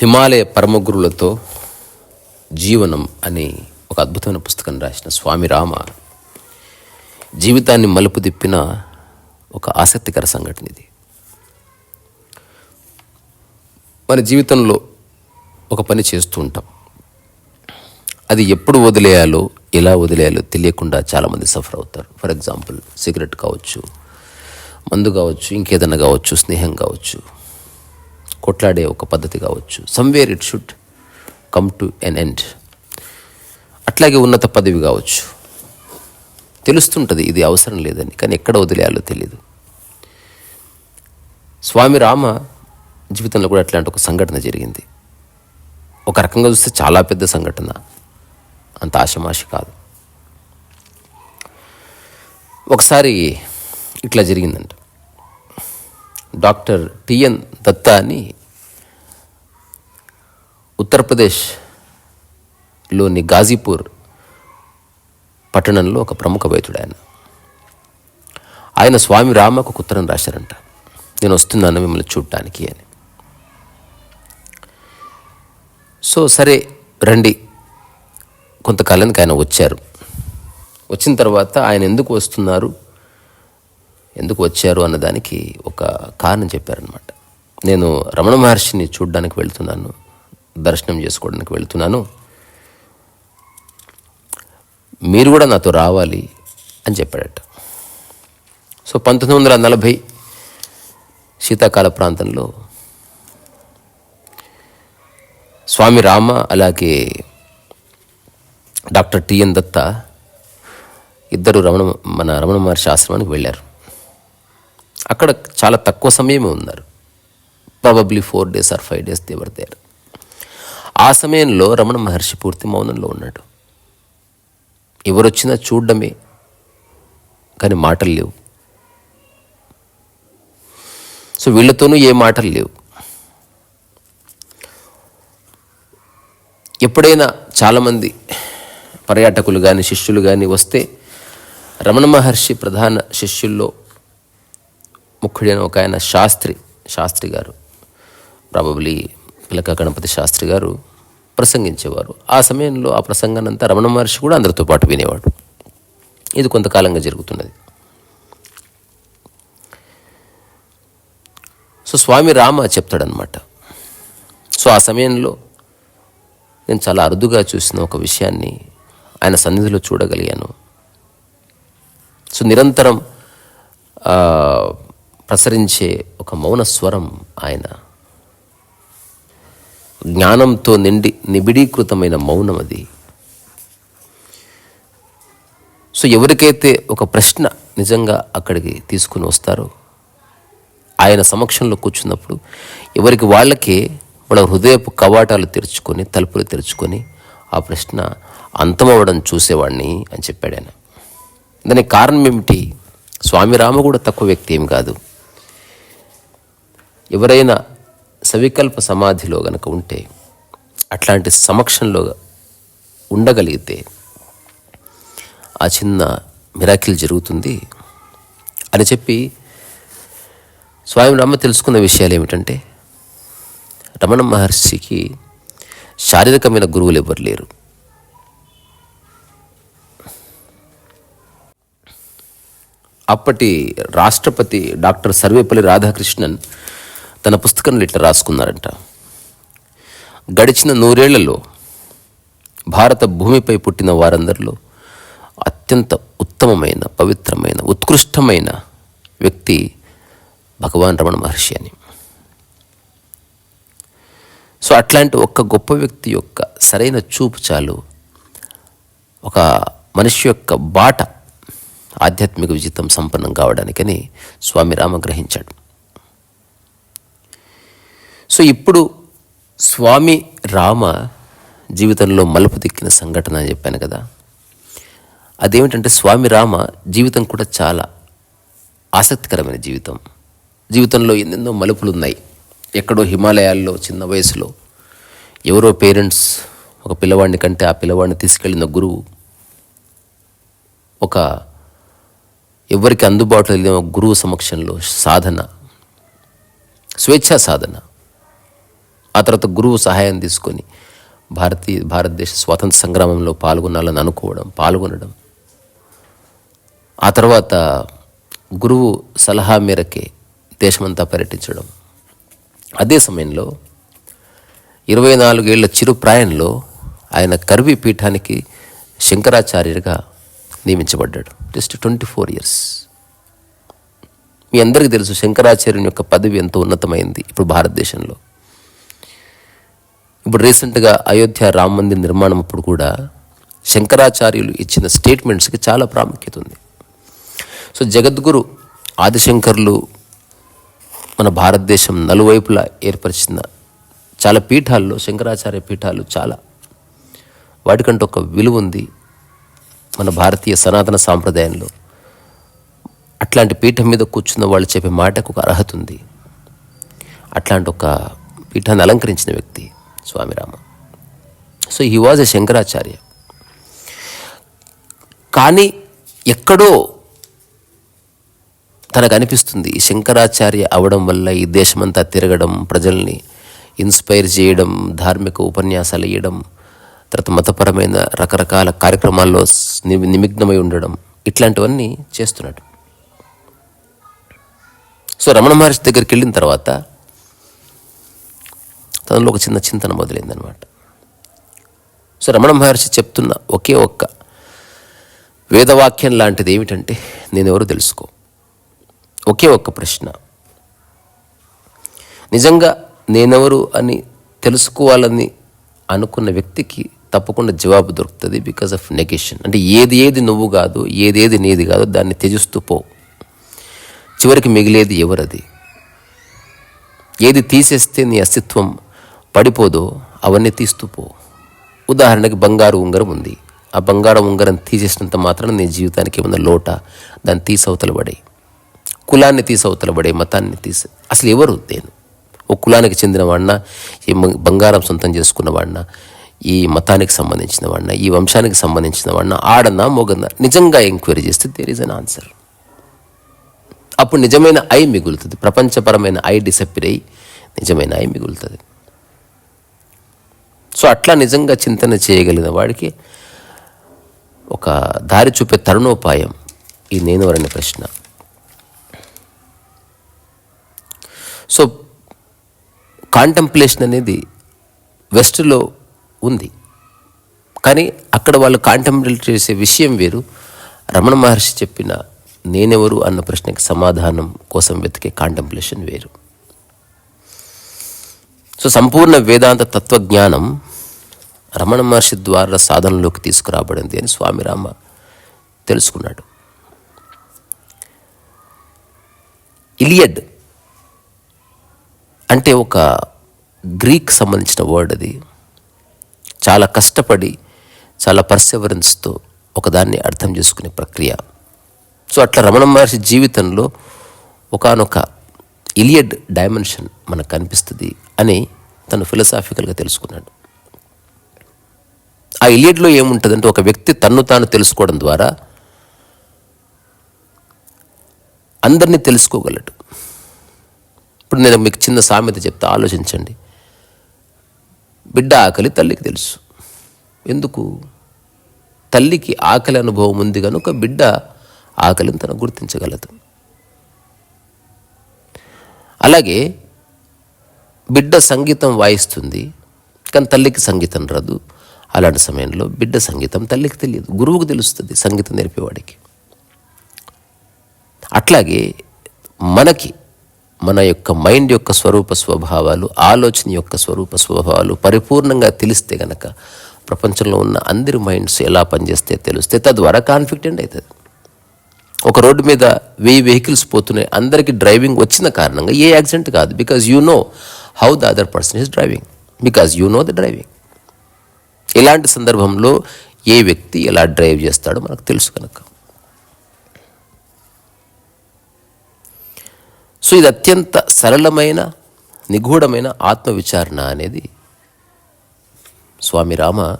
హిమాలయ పరమగురులతో జీవనం అనే ఒక అద్భుతమైన పుస్తకం రాసిన స్వామి రామ జీవితాన్ని మలుపు తిప్పిన ఒక ఆసక్తికర సంఘటన ఇది. మన జీవితంలో ఒక పని చేస్తూ ఉంటాం. అది ఎప్పుడు వదిలేయాలో ఎలా వదిలేయాలో తెలియకుండా చాలామంది సఫర్ అవుతారు. ఫర్ ఎగ్జాంపుల్ సిగరెట్ కావచ్చు మందు కావచ్చు ఇంకేదన్నా కావచ్చు స్నేహం కావచ్చు. కొట్లాడే ఒక పద్ధతి కావచ్చు. Somewhere it should come to an end అట్లాగే ఉన్నత పదవి కావచ్చు. తెలుస్తుంటుంది ఇది అవసరం లేదని కానీ ఎక్కడ వదిలేయాలో తెలియదు స్వామి రామ జీవితంలో కూడా అట్లాంటి ఒక సంఘటన జరిగింది. ఒక రకంగా చూస్తే చాలా పెద్ద సంఘటన. అంత ఆశమాషి కాదు. ఒకసారి ఇట్లా జరిగిందంట. డాక్టర్ టిఎన్ దత్తా అని ఉత్తరప్రదేశ్లోని గాజీపూర్ పట్టణంలో ఒక ప్రముఖ వైద్యుడు ఆయన. ఆయన స్వామి రామకు ఒక ఉత్తరం రాశారంట. నేను వస్తున్నాను మిమ్మల్ని చూడటానికి అని. సో సరే రండి. కొంతకాలానికి ఆయన వచ్చారు. వచ్చిన తర్వాత ఆయన ఎందుకు వస్తున్నారు ఎందుకు వచ్చారు అన్నదానికి ఒక కారణం చెప్పారనమాట నేను రమణ మహర్షిని చూడడానికి వెళ్తున్నాను. దర్శనం చేసుకోవడానికి వెళ్తున్నాను. మీరు కూడా నాతో రావాలి అని చెప్పాడట. సో పంతొమ్మిది వందల నలభై శీతాకాల ప్రాంతంలో స్వామి రామ అలాగే డాక్టర్ టిఎన్ దత్త ఇద్దరు రమణ మన రమణ మహర్షి ఆశ్రమానికి వెళ్ళారు. అక్కడ చాలా తక్కువ సమయమే ఉన్నారు. Probably four days or five days they were there ఆ సమయంలో రమణ మహర్షి పూర్తి మౌనంలో ఉన్నాడు. ఎవరొచ్చినా చూడడమే కానీ మాటలు లేవు. సో వీళ్ళతోనూ ఏ మాటలు లేవు. ఎప్పుడైనా చాలామంది పర్యాటకులు కానీ శిష్యులు కానీ వస్తే రమణ మహర్షి ప్రధాన శిష్యుల్లో ముఖ్యుడైన ఒక ఆయన శాస్త్రి శాస్త్రి గారు ప్రాబబ్లీ పిలక గణపతి శాస్త్రి గారు ప్రసంగించేవారు. ఆ సమయంలో ఆ ప్రసంగానంతా రమణ మహర్షి కూడా అందరితో పాటు వినేవాడు. ఇది కొంతకాలంగా జరుగుతున్నది. సో స్వామి రామ చెప్తాడనమాట సో ఆ సమయంలో నేను చాలా అరుదుగా చూసిన ఒక విషయాన్ని ఆయన సన్నిధిలో చూడగలిగాను. సో నిరంతరం ప్రసరించే ఒక మౌన స్వరం ఆయన. జ్ఞానంతో నిండి నిబిడీకృతమైన మౌనం అది. సో ఎవరికైతే ఒక ప్రశ్న నిజంగా అక్కడికి తీసుకుని వస్తారో ఆయన సమక్షంలో కూర్చున్నప్పుడు ఎవరికి వాళ్ళకే మన హృదయపు కవాటాలు తెరుచుకొని తలుపులు తెరుచుకొని ఆ ప్రశ్న అంతమవ్వడం చూసేవాడిని అని చెప్పాడు ఆయన. దానికి కారణం ఏమిటి? స్వామి రామ కూడా తక్కువ వ్యక్తి ఏం కాదు. ఎవరైనా సవికల్ప సమాధిలో గనక ఉంటే అట్లాంటి సమక్షంలో ఉండగలిగితే ఆ చిన్న మిరాకిల్ జరుగుతుంది. అని చెప్పి స్వామి రామ తెలుసుకున్న విషయాలు ఏమిటంటే రమణ మహర్షికి శారీరకమైన గురువులు ఎవరు లేరు. అప్పటి రాష్ట్రపతి డాక్టర్ సర్వేపల్లి రాధాకృష్ణన్ తన పుస్తకంలో ఇట్లా రాసుకున్నారంట. గడిచిన నూరేళ్ళలో భారత భూమిపై పుట్టిన వారందరిలో అత్యంత ఉత్తమమైన పవిత్రమైన ఉత్కృష్టమైన వ్యక్తి భగవాన్ రమణ మహర్షి అని. సో అట్లాంటి ఒక్క గొప్ప వ్యక్తి యొక్క సరైన చూపు చాలు ఒక మనిషి యొక్క బాట ఆధ్యాత్మిక విజితం సంపన్నం కావడానికని స్వామి రామ గ్రహించాడు. సో ఇప్పుడు స్వామి రామ జీవితంలో మలుపు తిక్కిన సంఘటన అని చెప్పాను కదా. అదేమిటంటే స్వామి రామ జీవితం కూడా చాలా ఆసక్తికరమైన జీవితం. జీవితంలో ఎన్నెన్నో మలుపులు ఉన్నాయి ఎక్కడో హిమాలయాల్లో చిన్న వయసులో ఎవరో పేరెంట్స్ ఒక పిల్లవాడిని కంటే ఆ పిల్లవాడిని తీసుకెళ్ళిన గురువు ఒక ఎవరికి అందుబాటులో లేని ఒక గురువు సమక్షంలో సాధన స్వేచ్ఛా సాధన. ఆ తర్వాత గురువు సహాయం తీసుకొని భారతీయ భారతదేశ స్వాతంత్ర సంగ్రామంలో పాల్గొనాలని అనుకోవడం పాల్గొనడం. ఆ తర్వాత గురువు సలహా మేరకే దేశమంతా పర్యటించడం. అదే సమయంలో ఇరవై నాలుగేళ్ళ చిరు ప్రాయంలో ఆయన కర్వి పీఠానికి శంకరాచార్యుడిగా నియమించబడ్డాడు. జస్ట్ ట్వంటీ ఫోర్ ఇయర్స్ మీ అందరికీ తెలుసు శంకరాచార్యుని యొక్క పదవి ఎంతో ఉన్నతమైంది ఇప్పుడు భారతదేశంలో. ఇప్పుడు రీసెంట్గా అయోధ్య రామ మందిర్ నిర్మాణం అప్పుడు కూడా శంకరాచార్యులు ఇచ్చిన స్టేట్మెంట్స్కి చాలా ప్రాముఖ్యత ఉంది. సో జగద్గురు ఆదిశంకర్లు మన భారతదేశం నలువైపులా ఏర్పరిచిన చాలా పీఠాల్లో శంకరాచార్య పీఠాలు చాలా. వాటికంటే ఒక విలువ ఉంది మన భారతీయ సనాతన సాంప్రదాయంలో. అట్లాంటి పీఠం మీద కూర్చున్న వాళ్ళు చెప్పే మాటకు ఒక అర్హత ఉంది. అట్లాంటి ఒక పీఠాన్ని అలంకరించిన వ్యక్తి Swami Rama. So he was a Shankaracharya. కానీ ఎక్కడో తనకు అనిపిస్తుంది ఈ శంకరాచార్య అవడం వల్ల ఈ దేశమంతా తిరగడం ప్రజల్ని ఇన్స్పైర్ చేయడం ధార్మిక ఉపన్యాసాలు ఇవ్వడం తర్వాత మతపరమైన రకరకాల కార్యక్రమాల్లో ని- నిమగ్నమై ఉండడం ఇట్లాంటివన్నీ చేస్తున్నాడు. సో రమణ మహర్షి దగ్గరికి వెళ్ళిన తర్వాత తనలో ఒక చిన్న చింతన మొదలైందనమాట సో రమణ మహర్షి చెప్తున్న ఒకే ఒక్క వేదవాక్యం లాంటిది ఏమిటంటే నేనెవరు తెలుసుకో. ఒకే ఒక్క ప్రశ్న. నిజంగా నేనెవరు అని తెలుసుకోవాలని అనుకున్న వ్యక్తికి తప్పకుండా జవాబు దొరుకుతుంది బికాస్ ఆఫ్ నెగేషన్ అంటే ఏది ఏది నువ్వు కాదు ఏదేది నీది కాదు దాన్ని త్యజిస్తూ పో. చివరికి మిగిలేది ఎవరది? ఏది తీసేస్తే నీ అస్తిత్వం పడిపోదో అవన్నీ తీస్తూ పో. ఉదాహరణకి బంగారు ఉంగరం ఉంది. ఆ బంగారం ఉంగరం తీసేసినంత మాత్రం నీ జీవితానికి ఏమన్నా లోట దాన్ని తీసవతల పడే కులాన్ని తీసవతల పడే మతాన్ని తీసి. అసలు ఎవరు నేను? ఓ కులానికి చెందినవాడినా ఈ బంగారం సొంతం చేసుకున్నవాడినా ఈ మతానికి సంబంధించిన వాడిన ఈ వంశానికి సంబంధించిన వాడిన ఆడనా మొగనా నిజంగా ఎంక్వైరీ చేస్తే దేర్ ఇస్ అన్ ఆన్సర్ అప్పుడు నిజమైన ఐ మిగులుతుంది. ప్రపంచపరమైన ఐ డిసప్పిర్ అయి నిజమైన ఐ మిగులుతుంది. సో అట్లా నిజంగా చింతన చేయగలిగిన వాడికి ఒక దారి చూపే తరుణోపాయం ఈ నేను అనే ప్రశ్న. సో కాంటెంప్లేషన్ అనేది వెస్ట్లో ఉంది. కానీ అక్కడ వాళ్ళు కాంటెంప్లేట్ చేసే విషయం వేరు. రమణ మహర్షి చెప్పిన నేనెవరు అన్న ప్రశ్నకి సమాధానం కోసం వెతికే కాంటెంప్లేషన్ వేరు. సో సంపూర్ణ వేదాంత తత్వజ్ఞానం రమణ మహర్షి ద్వారా సాధనలోకి తీసుకురాబడింది అని స్వామి రామ తెలుసుకున్నాడు. ఇలియడ్ అంటే ఒక గ్రీక్ సంబంధించిన వర్డ్ అది. చాలా కష్టపడి చాలా పర్సెవరెన్స్తో ఒకదాన్ని అర్థం చేసుకునే ప్రక్రియ. సో అట్లా రమణ మహర్షి జీవితంలో ఒకానొక ఇలియడ్ డైమెన్షన్ మనకు కనిపిస్తుంది అని తను ఫిలసాఫికల్గా తెలుసుకున్నాడు. ఆ ఇలియడ్లో ఏముంటుందంటే ఒక వ్యక్తి తన్ను తాను తెలుసుకోవడం ద్వారా అందరినీ తెలుసుకోగలడు. ఇప్పుడు నేను మీకు చిన్న సామెత చెప్తా ఆలోచించండి. బిడ్డ ఆకలి తల్లికి తెలుసు. ఎందుకు? తల్లికి ఆకలి అనుభవం ఉంది కనుక బిడ్డ ఆకలిని తను గుర్తించగలదు. అలాగే బిడ్డ సంగీతం వాయిస్తుంది కానీ తల్లికి సంగీతం రాదు. అలాంటి సమయంలో బిడ్డ సంగీతం తల్లికి తెలియదు గురువుకు తెలుస్తుంది సంగీతం నేర్పేవాడికి. అట్లాగే మనకి మన యొక్క మైండ్ యొక్క స్వరూప స్వభావాలు ఆలోచన యొక్క స్వరూప స్వభావాలు పరిపూర్ణంగా తెలిస్తే గనక ప్రపంచంలో ఉన్న అందరి మైండ్స్ ఎలా పనిచేస్తే తెలిస్తే తద్వారా కాన్ఫిడెంట్ అవుతుంది. ఒక రోడ్డు మీద వెయ్యి వెహికల్స్ పోతున్నాయి. అందరికీ డ్రైవింగ్ వచ్చిన కారణంగా ఏ యాక్సిడెంట్ కాదు. Because you know how the other person is driving because you know the driving ఇలాంటి సందర్భంలో ఏ వ్యక్తి ఎలా డ్రైవ్ చేస్తాడో మనకు తెలుసు కనుక. సో ఇది అత్యంత సరళమైన నిగూఢమైన ఆత్మవిచారణ అనేది స్వామి రామ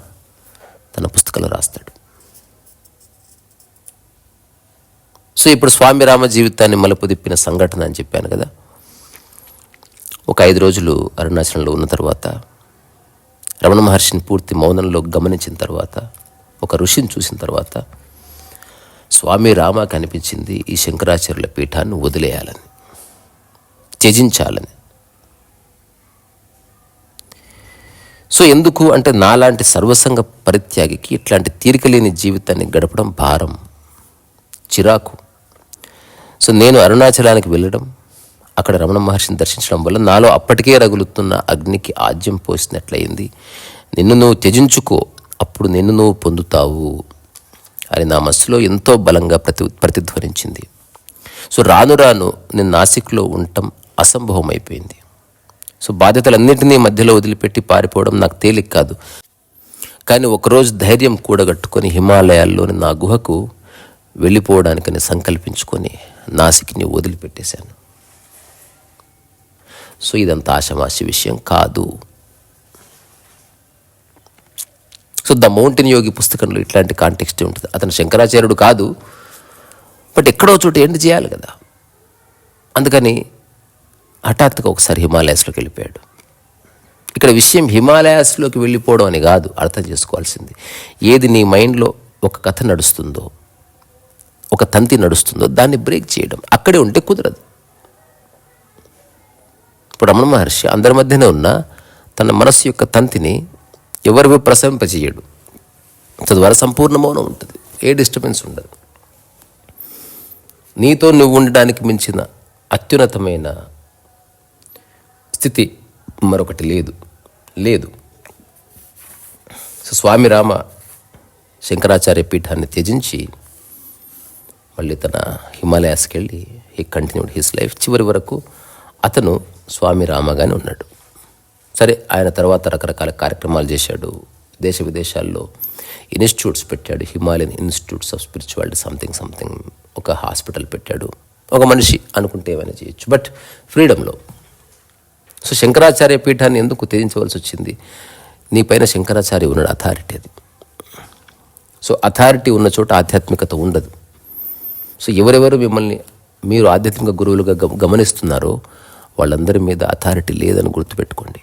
తన పుస్తకంలో రాస్తాడు. సో ఇప్పుడు స్వామి రామ జీవితాన్ని మలుపు తిప్పిన సంఘటన అని చెప్పాను కదా. ఒక ఐదు రోజులు అరుణాచలంలో ఉన్న తర్వాత రమణ మహర్షిని పూర్తి మౌనంలో గమనించిన తర్వాత ఒక ఋషిని చూసిన తర్వాత స్వామి రామ కనిపించింది ఈ శంకరాచార్యుల పీఠాన్ని వదిలేయాలని త్యజించాలని. సో ఎందుకు అంటే నాలాంటి సర్వసంగ పరిత్యాగికి ఇట్లాంటి తీరికలేని జీవితాన్ని గడపడం భారం చిరాకు. సో నేను అరుణాచలానికి వెళ్ళడం అక్కడ రమణ మహర్షిని దర్శించడం వల్ల నాలో అప్పటికే రగులుతున్న అగ్నికి ఆజ్యం పోసినట్లయింది. నిన్ను నువ్వు త్యజించుకో అప్పుడు నిన్ను నువ్వు పొందుతావు అని నా మనసులో ఎంతో బలంగా ప్రతి ప్రతిధ్వనించింది. సో రాను రాను నేను నాసిక్లో ఉండటం అసంభవం అయిపోయింది సో బాధ్యతలన్నింటినీ మధ్యలో వదిలిపెట్టి పారిపోవడం నాకు తేలిక కాదు. కానీ ఒకరోజు ధైర్యం కూడగట్టుకొని హిమాలయాల్లోని నా గుహకు వెళ్ళిపోవడానికని సంకల్పించుకొని నాసిక్ని వదిలిపెట్టేశాను. సో ఇదంతా ఆశమాసి విషయం కాదు. సో ద మౌంటైన్ యోగి పుస్తకంలో ఇట్లాంటి కాంటెక్స్ట్ ఉంటుంది. అతను శంకరాచార్యుడు కాదు బట్ ఎక్కడో చోట ఎండ్ చేయాలి కదా. అందుకని హఠాత్తుగా ఒకసారి హిమాలయాస్లోకి వెళ్ళిపోయాడు. ఇక్కడ విషయం హిమాలయాస్లోకి వెళ్ళిపోవడం అని కాదు అర్థం చేసుకోవాల్సింది. ఏది నీ మైండ్లో ఒక కథ నడుస్తుందో ఒక తంతి నడుస్తుందో దాన్ని బ్రేక్ చేయడం. అక్కడే ఉంటే కుదరదు. ఇప్పుడు రమణ మహర్షి అందరి మధ్యనే ఉన్న తన మనస్సు యొక్క తంతిని ఎవరివి ప్రసవింపజేయడు తద్వారా సంపూర్ణ మౌనం ఉంటుంది. ఏ డిస్టర్బెన్స్ ఉండదు. నీతో నువ్వు ఉండడానికి మించిన అత్యున్నతమైన స్థితి మరొకటి లేదు. లేదు. సో స్వామి రామ శంకరాచార్య పీఠాన్ని త్యజించి మళ్ళీ తన హిమాలయాస్కి వెళ్ళి హీ కంటిన్యూడ్ హిస్ లైఫ్. చివరి వరకు అతను స్వామి రామగానే ఉన్నాడు. సరే ఆయన తర్వాత రకరకాల కార్యక్రమాలు చేశాడు. దేశ విదేశాల్లో ఇన్స్టిట్యూట్స్ పెట్టాడు. Himalayan institutes of spirituality something something ఒక హాస్పిటల్ పెట్టాడు. ఒక మనిషి అనుకుంటే ఏమైనా చేయొచ్చు. బట్ ఫ్రీడంలో సో శంకరాచార్య పీఠాన్ని ఎందుకు త్యజించవలసి వచ్చింది? నీ పైన శంకరాచార్య ఉన్నాడు అథారిటీ అది. సో అథారిటీ ఉన్న చోట ఆధ్యాత్మికత ఉండదు. సో ఎవరెవరు మిమ్మల్ని మీరు ఆధ్యాత్మిక గురువులుగా గమ గమనిస్తున్నారో వాళ్ళందరి మీద అథారిటీ లేదని గుర్తుపెట్టుకోండి.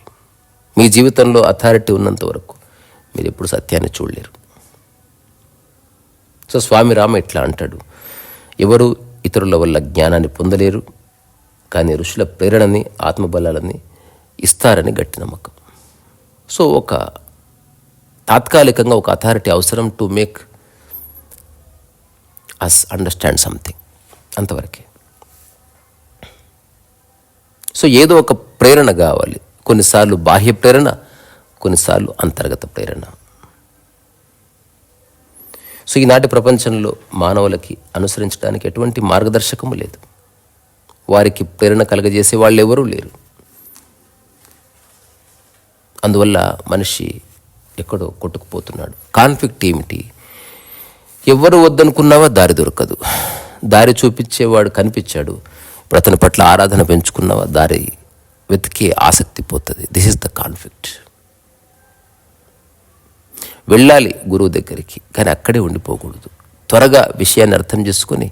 మీ జీవితంలో అథారిటీ ఉన్నంత వరకు మీరు ఎప్పుడు సత్యాన్ని చూడలేరు. సో స్వామి రామ ఇట్లా అంటాడు. ఎవరు ఇతరుల వల్ల జ్ఞానాన్ని పొందలేరు కానీ ఋషుల ప్రేరణని ఆత్మబలాలని ఇస్తారని గట్టి నమ్మకం. సో ఒక తాత్కాలికంగా ఒక అథారిటీ అవసరం to make us understand something అంతవరకే. సో ఏదో ఒక ప్రేరణ కావాలి. కొన్నిసార్లు బాహ్య ప్రేరణ కొన్నిసార్లు అంతర్గత ప్రేరణ. సో ఈనాటి ప్రపంచంలో మానవులకి అనుసరించడానికి ఎటువంటి మార్గదర్శకము లేదు. వారికి ప్రేరణ కలగజేసే వాళ్ళు ఎవరూ లేరు. అందువల్ల మనిషి ఎక్కడో కొట్టుకుపోతున్నాడు. కాన్ఫ్లిక్ట్ ఏమిటి? ఎవరు వద్దనుకున్నావా దారి దొరకదు. దారి చూపించేవాడు కనిపించాడు. ఇప్పుడు అతని పట్ల ఆరాధన పెంచుకున్నావా దారి వెతికే ఆసక్తి పోతుంది. దిస్ ఇస్ ద కాన్ఫ్లిక్ట్ వెళ్ళాలి గురువు దగ్గరికి కానీ అక్కడే ఉండిపోకూడదు. త్వరగా విషయాన్ని అర్థం చేసుకొని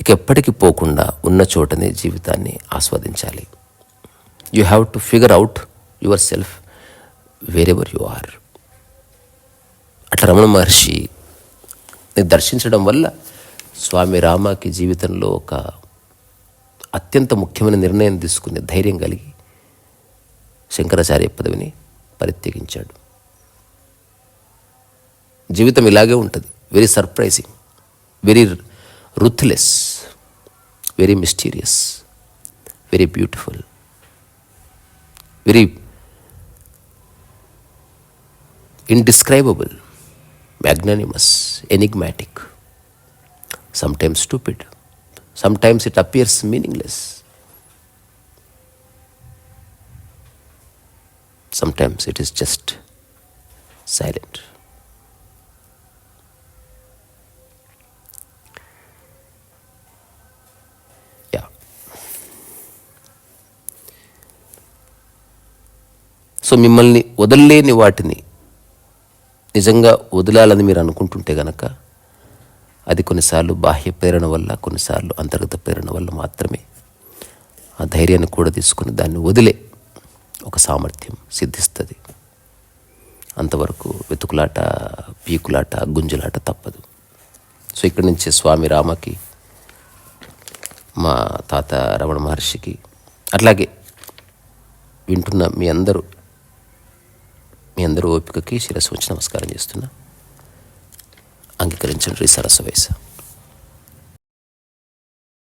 ఇక ఎప్పటికీ పోకుండా ఉన్న చోటనే జీవితాన్ని ఆస్వాదించాలి. You have to figure out yourself wherever you are అట్లా రమణ మహర్షి దర్శించడం వల్ల స్వామి రామకి జీవితంలో ఒక అత్యంత ముఖ్యమైన నిర్ణయం తీసుకునే ధైర్యం కలిగి శంకరాచార్య పదవిని పరిత్యగించాడు. జీవితం ఇలాగే ఉంటుంది. Very surprising very ruthless very mysterious very beautiful very indescribable, magnanimous, enigmatic, sometimes stupid, sometimes it appears meaningless, sometimes it is just silent. Yeah. So మిమ్మల్ని వదలలేని వాటిని నిజంగా వదిలాలని మీరు అనుకుంటుంటే గనక అది కొన్నిసార్లు బాహ్య ప్రేరణ వల్ల కొన్నిసార్లు అంతర్గత ప్రేరణ వల్ల మాత్రమే ఆ ధైర్యాన్ని కూడా తీసుకుని దాన్ని వదిలే ఒక సామర్థ్యం సిద్ధిస్తుంది. అంతవరకు వెతుకులాట పీకులాట గుంజులాట తప్పదు. సో ఇక్కడి నుంచి స్వామి రామకి మా తాత రమణ మహర్షికి అట్లాగే వింటున్న మీ అందరూ మీ అందరూ ఓపికకి శిరస్సు వచ్చి నమస్కారం చేస్తున్నా. అంగీకరించండి సరస్వ వయసు